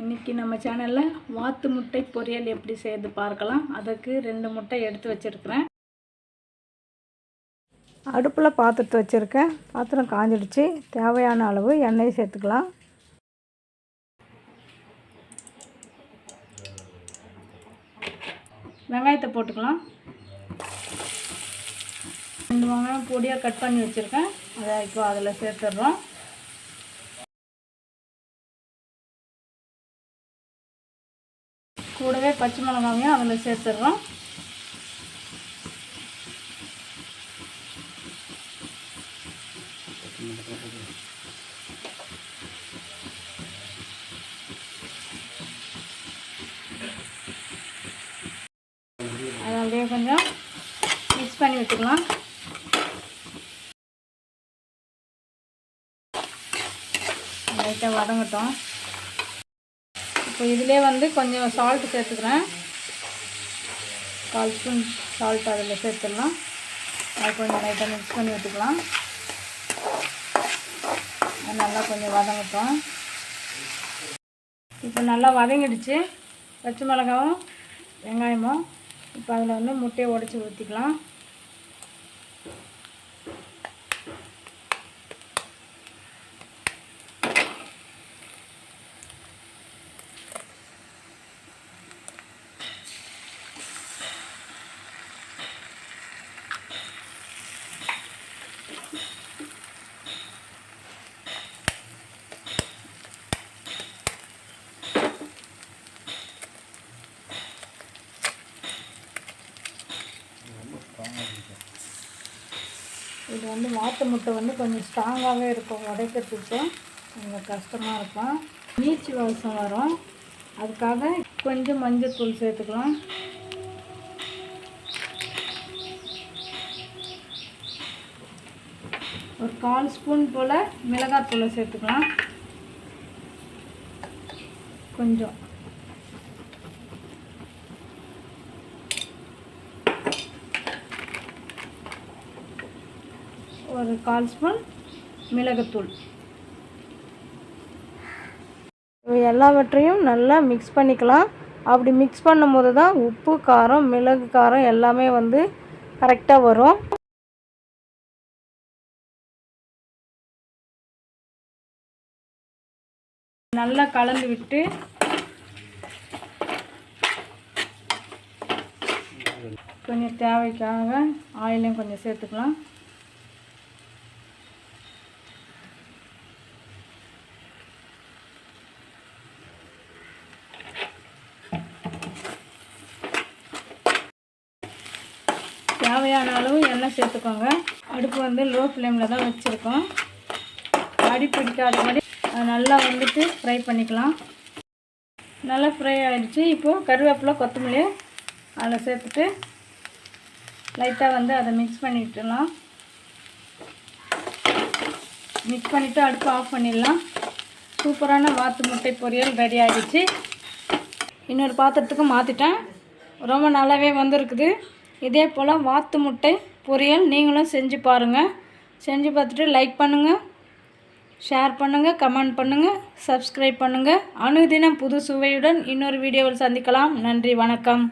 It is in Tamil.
இன்றைக்கி நம்ம சேனலில் வாத்து முட்டை பொரியல் எப்படி செய்து பார்க்கலாம். அதுக்கு ரெண்டு முட்டை எடுத்து வச்சுருக்கிறேன். அடுப்பில் பாத்திரத்தை வச்சுருக்கேன். பாத்திரம் காஞ்சிடுச்சு. தேவையான அளவு எண்ணெய் சேர்த்துக்கலாம். வெங்காயத்தை போட்டுக்கலாம். ரெண்டு வெங்காயம் பொடியாக கட் பண்ணி வச்சுருக்கேன். அதை இப்போ அதில் சேர்த்துடுறோம். கூடவே பச்சை மிளகாவையும் அதில் சேர்த்துடுறோம். அதை அப்படியே கொஞ்சம் மிக்ஸ் பண்ணி விட்டுக்கலாம் லைட்டாக வதங்கட்டும். இப்போ இதிலே வந்து கொஞ்சம் சால்ட் சேர்த்துக்கிறேன். கால் ஸ்பூன் சால்ட் அதில் சேர்த்துடலாம். அது கொஞ்சம் லைட்டாக மிக்ஸ் பண்ணி விட்டுக்கலாம். அது நல்லா கொஞ்சம் வதங்கட்டும். இப்போ நல்லா வதங்கிடுச்சு. பச்சை மிளகாவும் வெங்காயமும் இப்போ அதில் வந்து முட்டையை உடச்சி ஊற்றிக்கலாம் இது வந்து வாத்து முட்டை வந்து கொஞ்சம் ஸ்ட்ராங்காகவே இருக்கும் உடைக்கிறதுக்கு. கொஞ்சம் கஷ்டமாக இருக்கும். நீச்சி வாசம் வரும். அதுக்காக கொஞ்சம் மஞ்சள் தூள் சேர்த்துக்கலாம். ஒரு கால் ஸ்பூன் போல் மிளகாத்தூளை சேர்த்துக்கலாம். கொஞ்சம். ஒரு கால் ஸ்பூன் மிளகுத்தூள். எல்லாவற்றையும் நல்லா மிக்ஸ் பண்ணிக்கலாம். அப்படி மிக்ஸ் பண்ணும்போது தான் உப்பு காரம் மிளகு காரம் எல்லாமே வந்து கரெக்டாக வரும். நல்லா கலந்து விட்டு கொஞ்சம் தேவைக்காக ஆயிலையும் கொஞ்சம் சேர்த்துக்கலாம். தேவையான அளவு எண்ணெய் சேர்த்துக்கோங்க. அடுப்பு வந்து லோ ஃப்ளேமில் தான் வச்சுருக்கோம். அடி பிடிக்காத மாதிரி அதை நல்லா வந்துட்டு ஃப்ரை பண்ணிக்கலாம். நல்லா ஃப்ரை ஆகிடுச்சு இப்போது கருவேப்பிலை கொத்தமல்லி அதில் சேர்த்துட்டு லைட்டாக வந்து அதை மிக்ஸ் பண்ணிட்டுலாம் மிக்ஸ் பண்ணிவிட்டு அடுப்பு ஆஃப் பண்ணிடலாம். சூப்பரான வாத்து முட்டை பொரியல் ரெடி ஆகிடுச்சு இன்னொரு பாத்திரத்துக்கு மாற்றிட்டேன் ரொம்ப நல்லாவே வந்திருக்குது. இதே போல் வாத்து முட்டை பொரியல் நீங்களும் செஞ்சு பாருங்கள் செஞ்சு பார்த்துட்டு லைக் பண்ணுங்கள் ஷேர் பண்ணுங்கள் கமெண்ட் பண்ணுங்கள் சப்ஸ்கிரைப் பண்ணுங்கள் அனுதினம் புது சுவையுடன் இன்னொரு வீடியோவில் சந்திக்கலாம். நன்றி வணக்கம்.